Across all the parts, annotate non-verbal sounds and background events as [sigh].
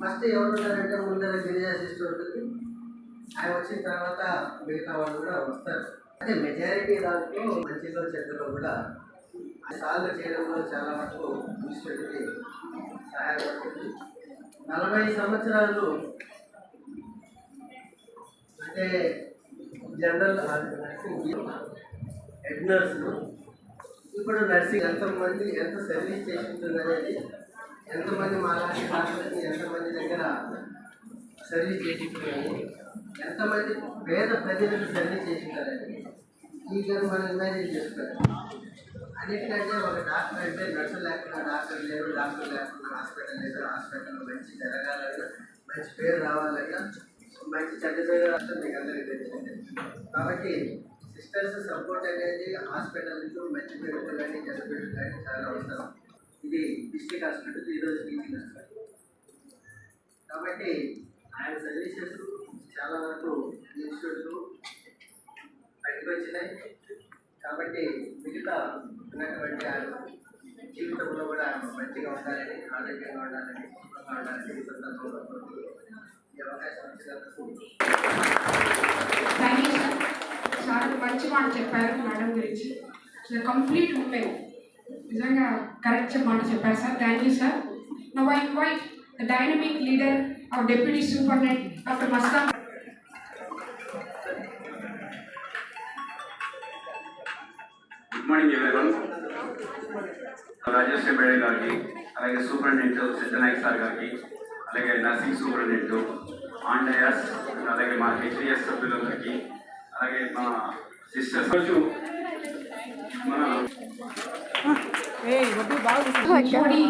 First ఎవరు ఉంటారంటే ముందర గిరిజా సిస్టర్ ఉంటుంది ఆయన వచ్చిన తర్వాత మిగతా వాళ్ళు కూడా వస్తారు. అంటే మెజారిటీ దాంట్లో మంచిలో చెడ్డలో కూడా సాల్వ్ చేయడంలో చాలా వరకు ఇన్స్టిట్యూట్కి సహాయపడుతుంది నలభై సంవత్సరాలు అంటే జనరల్ హెడ్ నర్సులు. ఇప్పుడు నర్సింగ్ ఎంతమంది ఎంత సర్వీస్ చేసి అనేది ఎంతమంది మాలాంటి డాక్టర్ని ఎంతమంది దగ్గర సర్వీస్ చేసిపోయాయి ఎంతమంది పేద ప్రజలకు సర్వీస్ చేసి ఈ గారు మనం ఇమాజిన్ చేస్తారు అన్నిటికంటే ఒక డాక్టర్ అంటే నర్సు లేకుండా డాక్టర్ లేరు డాక్టర్ లేకుండా హాస్పిటల్ లేదు హాస్పిటల్ మంచి జరగాలన్నా మంచి పేరు రావాలన్నా మంచి చెడ్డ పేరు రాష్ట్రం మీకు అందరికీ తెలిసిందే కాబట్టి సిస్టర్స్ సపోర్ట్ అనేది హాస్పిటల్ మంచి పేరు కానీ చెడ్డ పేరు కానీ చాలా అవసరం. ఇది డిస్ట్రిక్ట్ హాస్పిటల్ ఈరోజు టీచింగ్ హాస్పిటల్ కాబట్టి ఆయన సర్వీసెస్ చాలా వరకు ఇన్స్టిట్యూట్లు బయటకు వచ్చినాయి. కాబట్టి మిగతా ఉన్నటువంటి ఆయన జీవితంలో కూడా మంచిగా ఉండాలని ఆరోగ్యంగా ఉండాలని ఉండాలని ఈ అవకాశం సార్. చాలా మంచి మాట చెప్పారు మేడం గురించి. కంప్లీట్ ఉమెన్ నిజంగా కరెక్ట్ మాట చెప్పారు sir. Thank you sir now I invite the dynamic leader of deputy superintendent doctor మస్తా good morning everyone Rajeshwari madam గారికి అలాగే సూపరింటెండెంట్ సిద్ధనాయక్ సార్ గారికి అలాగే నర్సింగ్ సూపరింటెండెంట్ ఆండయాస్ అలాగే మా హెచ్డిఎస్ సభ్యులందరికీ అలాగే మా సిస్టర్స్ రోజు మన Jodi,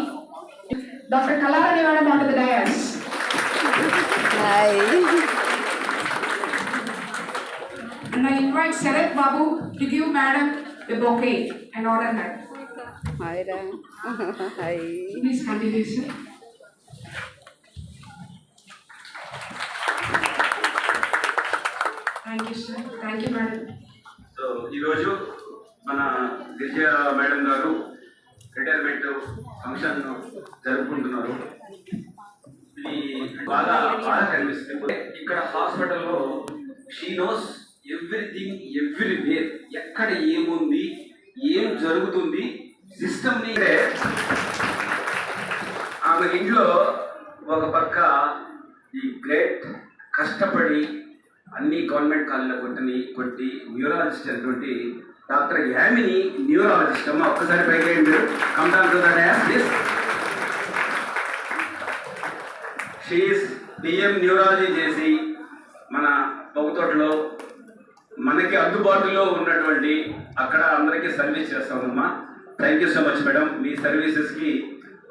Dr. Kalari madam onto the dais. Hi. And I invite Sarath Babu to give madam a bouquet and order her. Hi, Ra. Hi. Please continue, sir. Thank you, sir. Thank you, madam. So ఈరోజు మన Girija madam గారు retirement function జరుపుకుంటున్నారు. ఇది బాగా బాగా కనిపిస్తుంది. ఇక్కడ హాస్పిటల్లో షీ నోస్ ఎవ్రీథింగ్ ఎవ్రీవేర్ ఎక్కడ ఏముంది ఏం జరుగుతుంది సిస్టమ్ని ఆమె ఇంట్లో ఒక పక్క ఈ గ్రేట్ కష్టపడి అన్ని గవర్నమెంట్ కాలేజీలో కొట్టని కొట్టి న్యూరాలజిస్ట్ అయినటువంటి డాక్టర్ యామిని న్యూరాలజిస్ట్. అమ్మ ఒక్కసారి పైకి కంటాన్ please she is DM neurology చేసి మన పొగతోటలో మనకి అందుబాటులో ఉన్నటువంటి అక్కడ అందరికీ service చేస్తామమ్మా. Thank you so much madam మీ సర్వీసెస్కి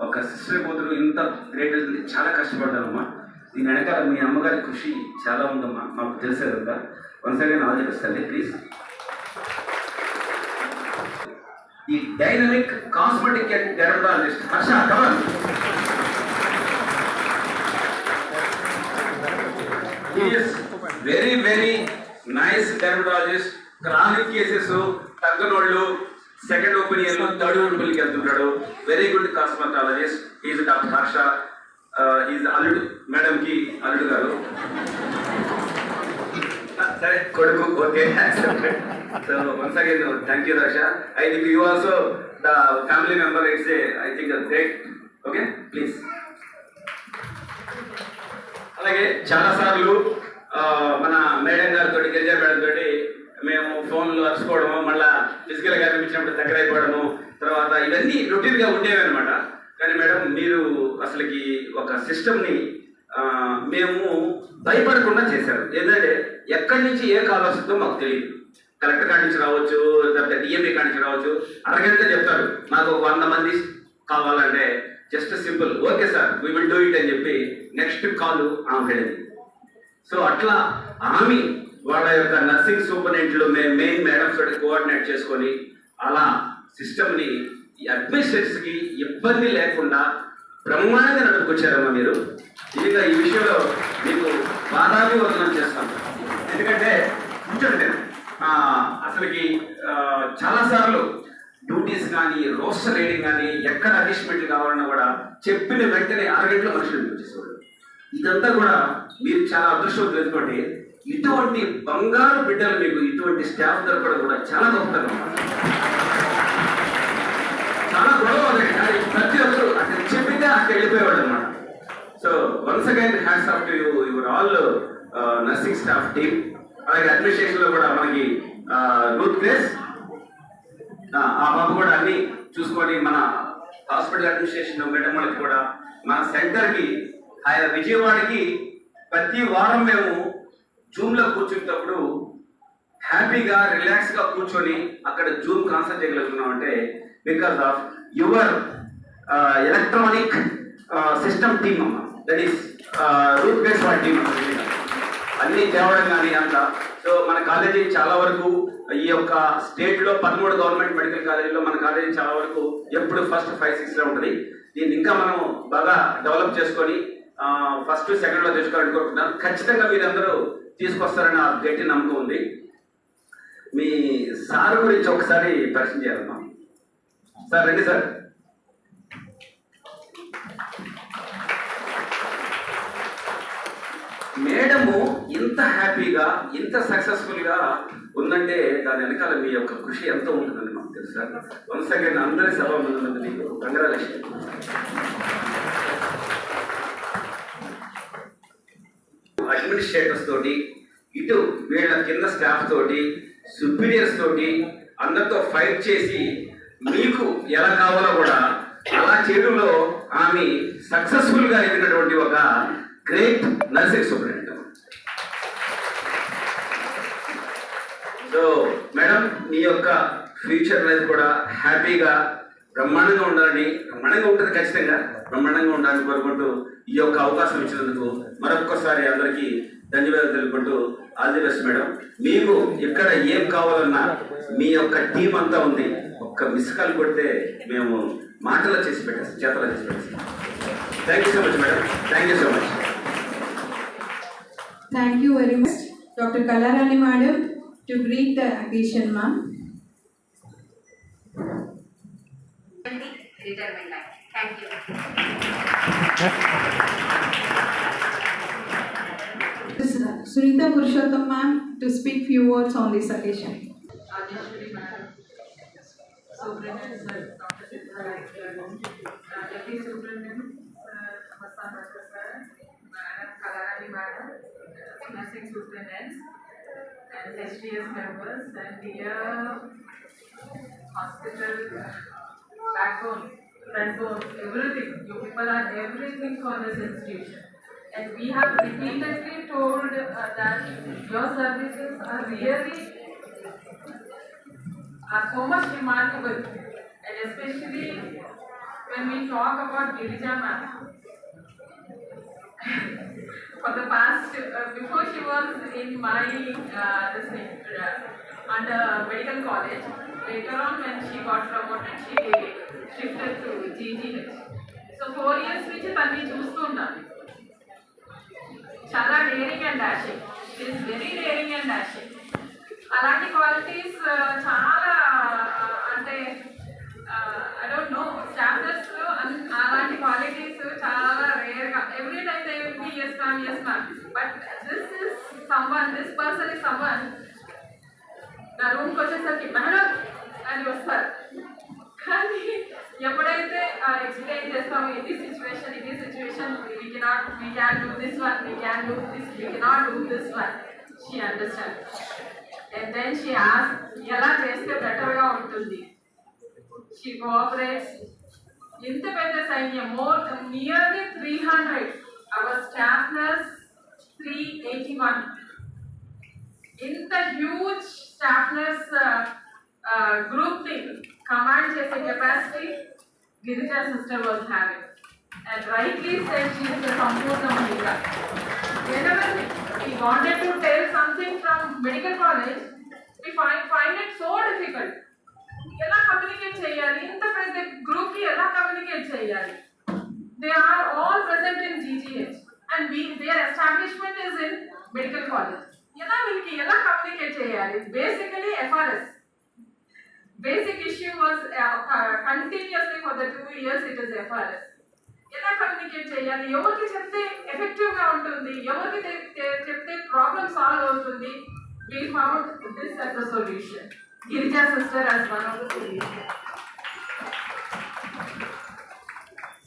ఒక సిస్టర్ కూతురు ఇంత గ్రేట్ చాలా కష్టపడ్డారమ్మా దీని వెనకాల మీ అమ్మగారి కృషి చాలా ఉందమ్మా. మాకు తెలిసేదంతా కదా once again all the best అండి ప్లీజ్ ఈ dynamic cosmetic and dermatologist Harsha come on very very nice dermatologist chronic cases తగ్గనోళ్ళు second opinion third ఒపీనియన్కి వెళ్తుంటాడు. Very good cosmetologist is doctor Harsha is అల్లుడు మేడం కి అల్లుడు గారు. సరే కొడుకు okay. So once again thank you Harsha I think you also the family member it's I think great okay please అలాగే చాలా సార్లు మన మేడం గారితో గిరిజా మేడం తోటి మేము ఫోన్లు అరుచుకోవడము మళ్ళా ఫిజికల్గా కనిపించినప్పుడు దగ్గర అయిపోవడము తర్వాత ఇవన్నీ రొటీన్గా ఉండేవి అనమాట కానీ మేడం మీరు అసలుకి ఒక సిస్టమ్ని మేము భయపడకుండా చేశారు. ఏంటంటే ఎక్కడి నుంచి ఏ కాల్ వస్తుందో మాకు తెలియదు కలెక్టర్ కాడి నుంచి రావచ్చు లేకపోతే డిఎంఏ కాడి నుంచి రావచ్చు. అరగంట చెప్తారు మాకు ఒక వంద మంది కావాలంటే just simple okay sir we will do it అని చెప్పి నెక్స్ట్ కాల్ ఆమె వెళ్ళింది. సో అట్లా ఆమె వాళ్ళ యొక్క నర్సింగ్ సూపరింటెండెంట్లు మేము మెయిన్ మేడమ్స్ తోటి కోఆర్డినేట్ చేసుకొని అలా సిస్టమ్ని అడ్మినిస్ట్రేటర్స్కి ఇబ్బంది లేకుండా బ్రహ్మాండంగా నడుపుకొచ్చారమ్మా మీరు. ఇదిగా ఈ విషయంలో మీకు బాధాభివందనం చేస్తాను ఎందుకంటే కూర్చోండి. నేను. అసలుకి చాలాసార్లు డ్యూటీస్ కానీ రోస్టర్ రైడింగ్ కానీ ఎక్కడ అడ్జస్ట్మెంట్ కావాలన్నా కూడా చెప్పిన వెంటనే అరగంటలో మనుషులు వచ్చేసేవాళ్ళు ఇదంతా కూడా మీరు చాలా అదృష్టం తెలుసుకోండి ఇటువంటి బంగారు బిడ్డలు మీకు ఇటువంటి స్టాఫ్ దొరకడం కూడా చాలా గొప్పతనం. చాలా గొడవ అక్కడ అక్కడ వెళ్ళిపోయేవాడు అనమాట so once again hands off to you your all nursing staff team అలాగే అడ్మినిస్ట్రేషన్లో కూడా మనకి రూత్ ప్లేస్ ఆ బాబు కూడా అన్ని చూసుకొని మన హాస్పిటల్ అడ్మినిస్ట్రేషన్ మెడమలకి కూడా మన సెంటర్కి ఆయన విజయవాడకి ప్రతి వారం మేము జూమ్లో కూర్చునేటప్పుడు హ్యాపీగా రిలాక్స్గా కూర్చొని అక్కడ జూమ్ కాన్సర్ట్ చేయగలుగుతున్నాం అంటే because of your electronic system team అమ్మ. దట్ ఈస్ రూట్ బేస్ వాడి టీమ్ అన్ని తేవడం కానీ అంత. సో మన కాలేజీ చాలా వరకు ఈ యొక్క స్టేట్లో పదమూడు గవర్నమెంట్ మెడికల్ కాలేజీలో మన కాలేజీ చాలా వరకు ఎప్పుడు ఫస్ట్ ఫైవ్ సిక్స్లో ఉంటుంది. దీన్ని ఇంకా మనం బాగా డెవలప్ చేసుకొని ఫస్ట్ సెకండ్లో తీసుకోవాలని కోరుకుంటున్నాను. ఖచ్చితంగా మీరందరూ తీసుకొస్తారని నాకు గట్టి నమ్మకం ఉంది. మీ సార్ గురించి ఒకసారి పరిచయం చేయాలమ్మా. సార్ రండి సార్. మేడము ఇంత హ్యాపీగా ఇంత సక్సెస్ఫుల్గా ఉందంటే దాని వెనకాల మీ యొక్క కృషి ఎంతో ఉంటుందని మాకు తెలుసా వన్స్ అగైన్ అందరి సభ ముందు మీకు కంగ్రాచులేషన్ అడ్మినిస్ట్రేటర్స్ తోటి ఇటు వీళ్ళ కింద స్టాఫ్ తోటి సుపీరియర్స్ తోటి అందరితో ఫైట్ చేసి మీకు ఎలా కావాలో కూడా అలా చేయడంలో ఆమె సక్సెస్ఫుల్గా ఎదిగినటువంటి ఒక great nursing superintendent. So madam మీ యొక్క ఫ్యూచర్ అనేది కూడా హ్యాపీగా బ్రహ్మాండంగా ఉండాలని బ్రహ్మాండంగా ఉంటుంది ఖచ్చితంగా బ్రహ్మాండంగా ఉండాలని కోరుకుంటూ ఈ యొక్క అవకాశం ఇచ్చినందుకు మరొక్కసారి అందరికీ ధన్యవాదాలు తెలుపుకుంటూ ఆల్ ది బెస్ట్ మేడం మీకు ఇక్కడ ఏం కావాలన్నా మీ యొక్క టీం అంతా ఉంది ఒక్క మిస్ కాల్ కొడితే మేము మాటలో చేసి పెట్టేస్తాం చేతలో చేసి పెట్టేస్తాం. Thank you so much madam thank you so much thank you very much doctor Kalarani madam to greet the occasion, ma'am. life. Thank you. Sunita Purushottam, ma'am, to speak few words on this occasion. Madam, Superintendent Sir, Dr. Siddharth, Deputy Superintendent Sir, Madam Kalarani Madam, Nursing Superintendents, HDS members, and dear hospital backbone, frontbone, everything. You people are everything for this institution. And we have repeatedly told uh, that your services are really are so much remarkable and especially when we talk about Girija ma'am. [laughs] For the past, uh, before she was in my, uh, this thing, uh, under medical college, later on when she got promoted, she shifted to GGH. So four years నుంచి తన్ని చూస్తున్నాను చాలా daring and dashing is very daring and dashing అలాంటి qualities చాలా అంటే I don't know స్టాఫ్నర్స్ అలాంటి qualities చాలా రేర్గా every time they will be yes ma'am yes ma'am but this is someone this person is someone నా రూమ్కి వచ్చేసరికి మేడం అని వస్తారు కానీ ఎప్పుడైతే ఎక్స్ప్లెయిన్ చేస్తామో ఇది సిచ్యువేషన్ ఇది situation we cannot we can do this one we can do this we cannot do this one she understand and then she ఆస్ ఎలా చేస్తే బెటర్గా ఉంటుంది షీ కోఆపరేట్స్ ఇంత పెద్ద సైన్యం more nearly three hundred our staff nurse three eighty one ఇంత huge staff nurse గ్రూప్ని command చేసే capacity Girija sister was having and rightly said she is సంపూర్ణ మహిళ whenever we wanted to tell something from medical college, we find, find it so difficult. ఎలా communicate చేయాలి ఇంత పెద్ద గ్రూప్కి ఎలా కమ్యూనికేట్ చేయాలి they are all present in GGH and we their establishment is in medical college ఎలా వీళ్ళకి ఎలా కమ్యూనికేట్ చేయాలి? Basically FRS basic issue was continuously for the two years it is FRS ఎలా కమ్యూనికేట్ చేయాలి? ఎవరికి చెప్తే ఎఫెక్టివ్గా ఉంటుంది? ఎవరికి చెప్తే ప్రాబ్లం సాల్వ్ అవుతుంది? We found this as a solution Girija sister as one of the solution.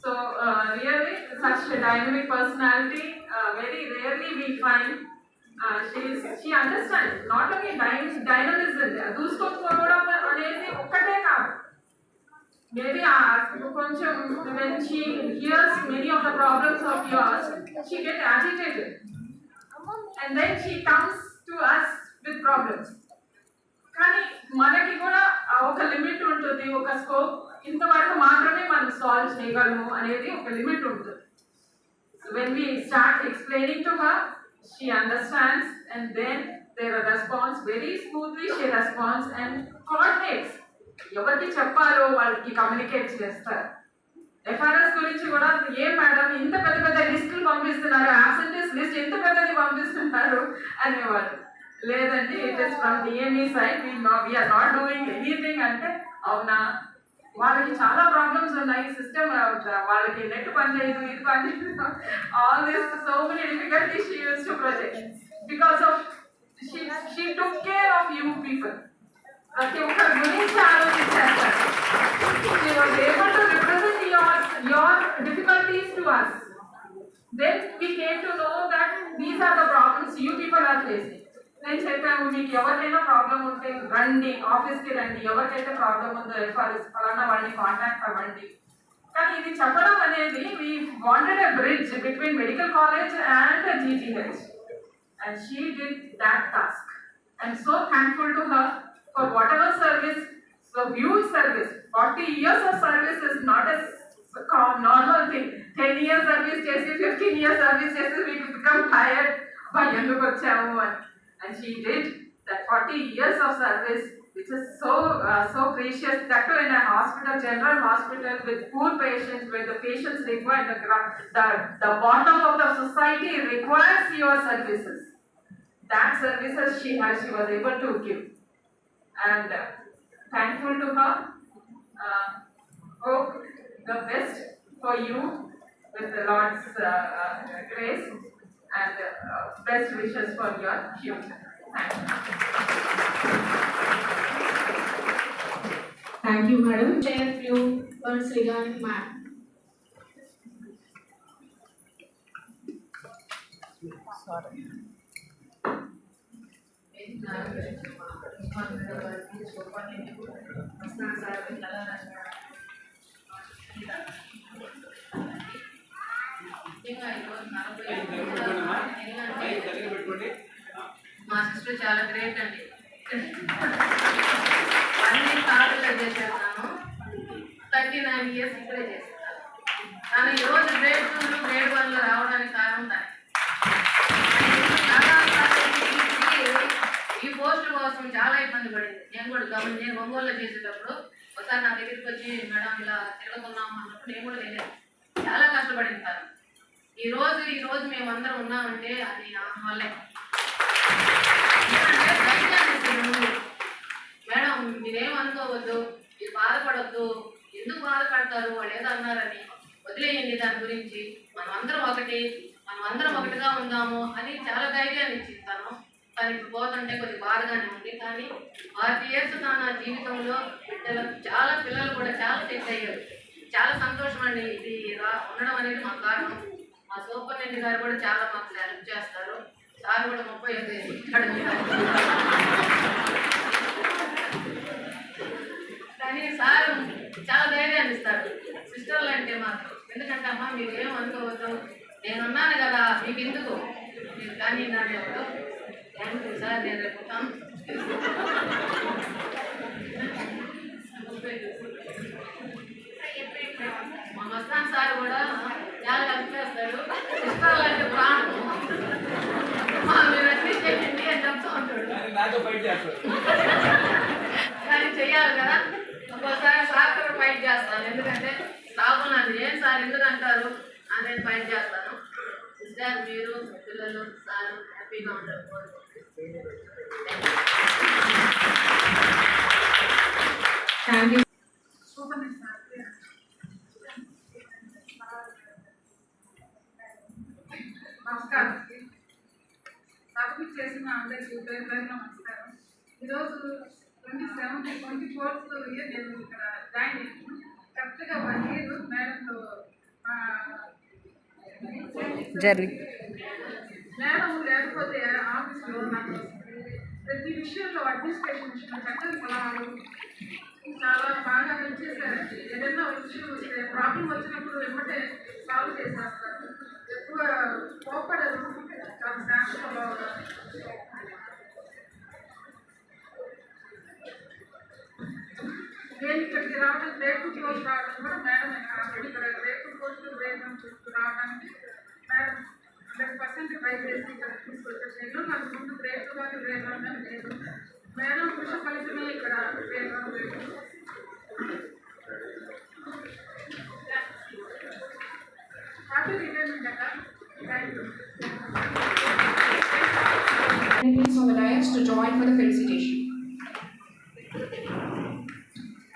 so uh, really such a dynamic personality uh, very rarely we find uh, she is she understands not only dy- dynamism దూసుకోకపోవడం అనేది ఒక్కటే కాదు maybe uh, కొంచెం when she hears many of the problems of yours she get agitated and then she comes to us with problems కానీ మనకి కూడా ఆ ఒక limit ఉంటుంది ఒక స్కోప్ ఇంతవరకు మాత్రమే మనం సాల్వ్ చేయగలము అనేది ఒక లిమిట్ ఉంటుంది. When we start explaining to her she understands and then their response very smoothly she response and coordinates ఎవరికి చెప్పాలో వాళ్ళకి కమ్యూనికేట్ చేస్తారు. ఎఫ్ఆర్ఎస్ గురించి కూడా ఏ మేడం ఇంత పెద్ద పెద్ద లిస్టులు పంపిస్తున్నారు ఆబ్సెంటీస్ లిస్ట్ ఎంత పెద్దది పంపిస్తున్నారు అనేవారు లేదండి it is from DME side we are not doing anything అంటే అవునా? వాళ్ళకి చాలా ప్రాబ్లమ్స్ ఉన్నాయి. సిస్టమ్ వాళ్ళకి నెట్ పనిచేయదు ఇది పనిచేయదు. All this so many difficulties she use to project because of she she took care of you people ప్రతి ఒక్కరి గురించి ఆలోచించారు. She was able to represent your your difficulties to us then we came to know that these are the problems you people are facing నేను చెప్పాము మీకు ఎవరికైనా problem ఉంటే రండి ఆఫీస్కి రండి ఎవరికైతే ప్రాబ్లం ఉందో ఎఫ్ఆర్ఎస్ ఫలానా వాళ్ళని కాంటాక్ట్ అవ్వండి. కానీ ఇది చెప్పడం అనేది we wanted a bridge between medical college and GGH and she did that task I'm so thankful to her for whatever service so huge service forty years of service is not as normal thing ten years service చేసి fifteen years service చేసి మీకు become tired by ఎందుకు వచ్చాము అని. And she did that 40 years of service which is so uh, so precious that too in a hospital general hospital with poor patients where the patients require the the, the bottom of the society requires your services. That services she has she was able to give. And uh, thankful to her uh, hope the best for you with the lord's uh, uh, grace and uh, best wishes for your future. Thank you. Thank you, madam. share few words regarding MAP. మా చాలా great అండి. అన్ని సార్లు చేసేస్తాను. Thirty nine years ఇక్కడే చేసేస్తాను. కానీ ఈరోజు గ్రేడ్ టూలు గ్రేడ్ వన్లో రావడానికి కారణం దాన్ని ఈ పోస్ట్ కోసం చాలా ఇబ్బంది పడింది. నేను కూడా గమని నేను ఒంగోలులో చేసేటప్పుడు ఒకసారి నా దగ్గరికి వచ్చి మేడం ఇలా తిరగకున్నాము అన్నప్పుడు నేను కూడా వెళ్ళాను. చాలా కష్టపడింది కారణం ఈ రోజు ఈ రోజు మేమందరం ఉన్నామంటే అది నా వల్లే ఎందుకంటే ధైర్యాన్ని ఇస్తుంది ముందు. మేడం మీరేం అనుకోవద్దు మీరు బాధపడొద్దు. ఎందుకు బాధపడతారు వాళ్ళు ఏదో అన్నారని. వదిలేయండి దాని గురించి. మనం అందరం ఒకటి మనం అందరం ఒకటిగా ఉందాము అని చాలా ధైర్యాన్ని ఇచ్చింది తను తను ఇప్పుడు పోతుంటే కొద్ది బాధగానే ఉంది. కానీ ఫార్టీ ఇయర్స్ తన జీవితంలో బిడ్డలు చాలా పిల్లలు కూడా చాలా సెట్ అయ్యారు. చాలా సంతోషం అండి. ఇది ఉండడం అనేది మాకు కారణం. మా సూపరింటెండెంట్ గారు కూడా చాలా మాకు హెల్ప్ చేస్తారు. సార్ కూడా ముప్పై కానీ సార్ చాలా ధైర్యాన్ని ఇస్తారు. సిస్టర్లు అంటే మాత్రం ఎందుకంటే అమ్మా మీరు ఏం అనుకోవద్దు. నేనున్నాను కదా మీకు ఎందుకు మీరు కానీ నాడేవాడు థ్యాంక్ యూ సార్ నేను రేపు మా మస్తాన్ సార్ కూడా చాలా హెల్ప్ చేస్తాడు. సిస్టర్లు అంటే ప్రాణం. నాతో ఫైట్ చేస్తాడు. కానీ చెయ్యాలి కదా. ఒక్కోసారి సార్ కూడా ఫైట్ చేస్తాను. ఎందుకంటే నన్ను ఏం సార్ ఎందుకు అంటారు? అని నేను ఫైట్ చేస్తాను మీరు పిల్లలు సార్ హ్యాపీగా ఉంటారు. You. నమస్కారం. సభకు చేసిన అందరికీ పేరు పేరున నమస్కారం. ఈరోజు twenty seventh twenty fourth year నేను ఇక్కడ జాయిన్ అయ్యాను. కరెక్ట్గా వన్ ఇయర్ మేడంతో మేడం లేకపోతే ఆఫీస్లో నాకు ప్రతి విషయంలో అడ్మినిస్ట్రేషన్ విషయంలో చక్కని సలహాలు చాలా బాగా హెల్ప్ చేశారండి ఏదైనా ఇష్యూ వస్తే ప్రాబ్లం వచ్చినప్పుడు వెంబటే సాల్వ్ చేసేస్తారు. ఎక్కువ కోపడరు. నేను ఇక్కడికి రావడం రేపు కోర్స్ రావడం కూడా మేడం ఇక్కడ రేపు కోర్సు వేగం చూస్తూ రావడానికి మేడం హండ్రెడ్ పర్సెంట్ ట్రై చేసి ఇక్కడ తీసుకొచ్చేసాను నాకు ముందు రేపు కానీ వేగం లేదు మేడం కృషి ఫలితమే ఇక్కడ వేగం లేదు హ్యాపీ రిటైర్మెంట్ అక్క Please from the dais to join for the felicitation.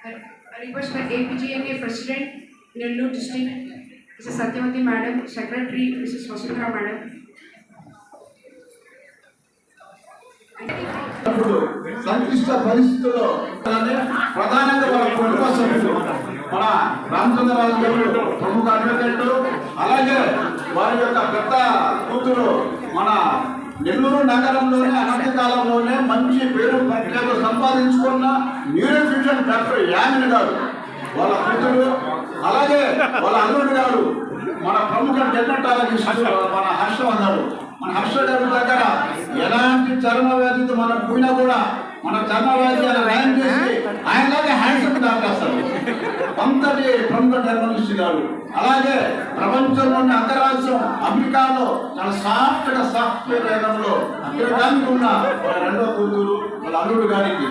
I request my APGMA President, Nellore District, Mrs. Satyavati Madam, Secretary, Mrs. Vasundhara Madam. సంక్లిష్ట పరిస్థితుల్లో ప్రధానంగా వాళ్ళ కుటుంబ సభ్యులు మన రామచంద్రరాజు గారు ప్రముఖ అడ్వకేట్ అలాగే వారి యొక్క పెద్ద కూతురు మన నెల్లూరు నగరంలోనే అనతి కాలంలోనే మంచి పేరు ప్రఖ్యాత సంపాదించుకున్న న్యూరో ఫ్యూజన్ డాక్టర్ యామిని గారు. వాళ్ళ కూతురు అలాగే వాళ్ళ అల్లుడు గారు మన ప్రముఖ డెర్మటాలజిస్ట్ మన హర్షవర్ధన్ మన హర్ష దగ్గర ఎలాంటి చర్మ వ్యాధితో మనం పోయినా కూడా మన చర్మ వ్యాధి ఆయన నయం చేసి ఆయనలాగే హ్యాండ్సమ్ దాటేస్తారు అంతటి ప్రముఖ డెర్మలిస్ట్ గారు అలాగే ప్రపంచంలోని అంతరాజ్యం అమెరికాలో చాలా సాఫ్ట్ సాఫ్ట్వేర్ రంగంలో అగ్రగానికి ఉన్న వాళ్ళ రెండో కూతురు వాళ్ళ అల్లుడు గారికి.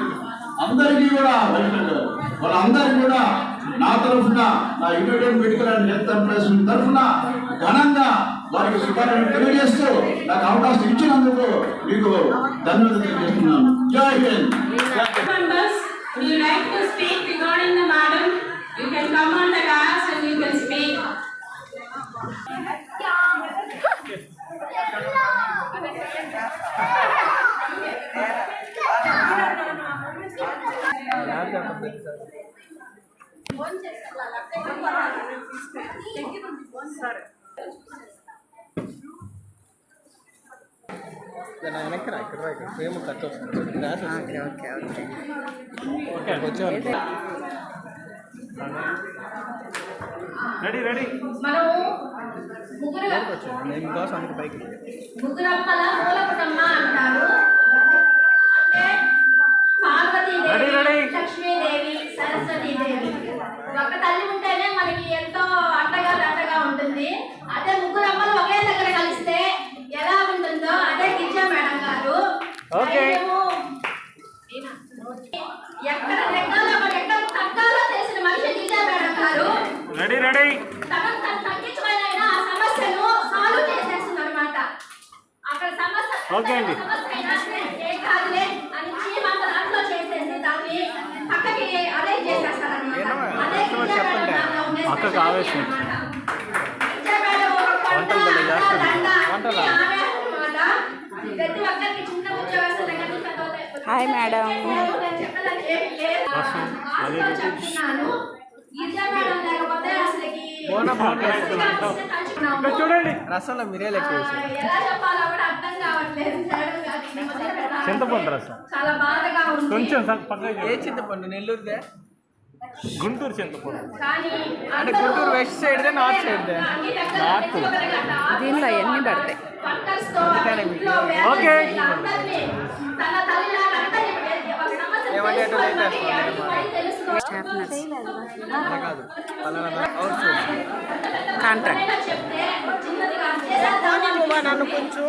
అందరికీ కూడా వైష్ణవ్ గారు వాళ్ళందరికీ కూడా నా తరఫున నా united medical and health employees తరఫున ఘనంగా వారికి శుభాకాంక్షలు తెలియజేస్తూ నాకు అవకాశం ఇచ్చినందుకు మీకు ధన్యవాదాలు తెలియజేస్తున్నాను జై Hind would you like to speak regarding the madam? You can come on the dais and you can speak. Okay okay okay. Ready ready. మనం ముగ్గురు ముగ్గురమ్మల మూలపుటమ్మ అంటారు ఏమీ లేదు. ఆశతో చెప్తున్నాను గిరిజా మేడం. చూడండి. రసంలో మీరే లెక్క చింతపండు రసం. చాలా బాధగా ఉంది. కొంచెం సార్ పక్కకి ఏ చింతపండు? నెల్లూరుదే? గుంటూరు చింతపండు. అంటే గుంటూరు వెస్ట్ సైడ్ దే, నార్త్ సైడ్ దే? అన్ని దగ్గర ప్రతి ఒక్కరి గట్ట దీనిలో అవన్నీ పడతాయి. ఓకే. కాంట్రాక్ట్ నన్ను కొంచెం?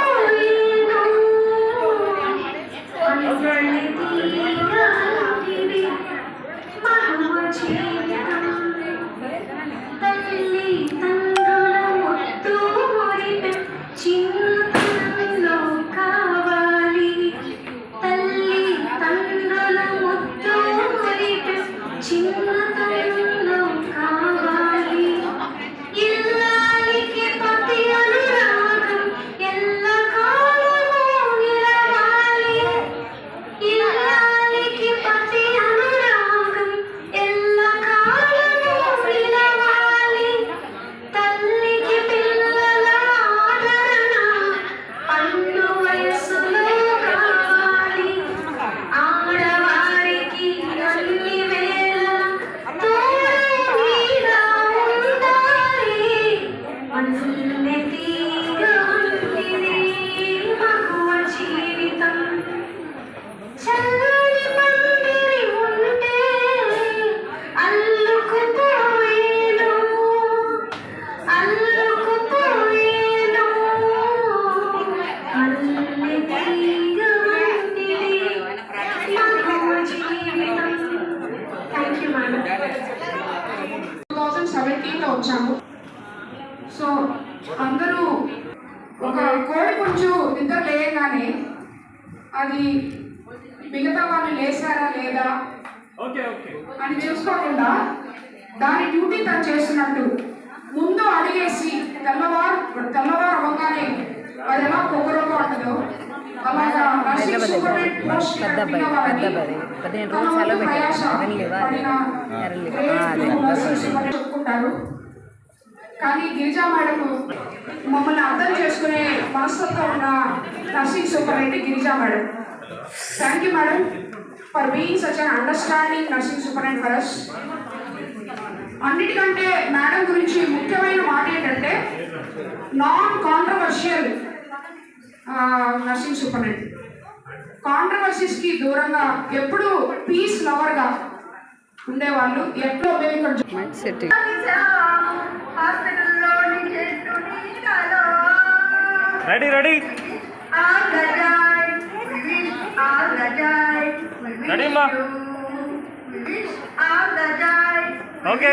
వచ్చాము. సో అందరూ ఒక కోడి పుంజు నిద్ర లేయగానే అది మిగతా వాళ్ళు లేసారా లేదా అని చూసుకోకుండా దాని డ్యూటీ తను చేస్తున్నట్టు ముందు అడిగేసి తెల్లవారు తెల్లవారు అవ్వగానే అది ఎలా పొగరగా ఉంటుందో అలాగా చెప్పుకుంటారు. కానీ గిరిజా మేడం మమ్మల్ని అర్థం చేసుకునే మనస్తత్వం ఉన్న nursing superintendent Girija madam. Thank you madam for being such an understanding nursing superintendent for us అన్నిటికంటే మేడం గురించి ముఖ్యమైన మాట ఏంటంటే నాన్ కాంట్రవర్షియల్ నర్సింగ్ సూపరింటెండెంట్ కాంట్రవర్సీస్కి దూరంగా ఎప్పుడూ పీస్ లవర్గా ఉండేవాళ్ళు. ఎప్పుడో మేము ఇక్కడ మైండ్ సెట్ హాస్పిటల్లోని చెట్టు నీడలో ready ready All the time, we wish all the time, we wish Ready, ma? you. We wish all the time, okay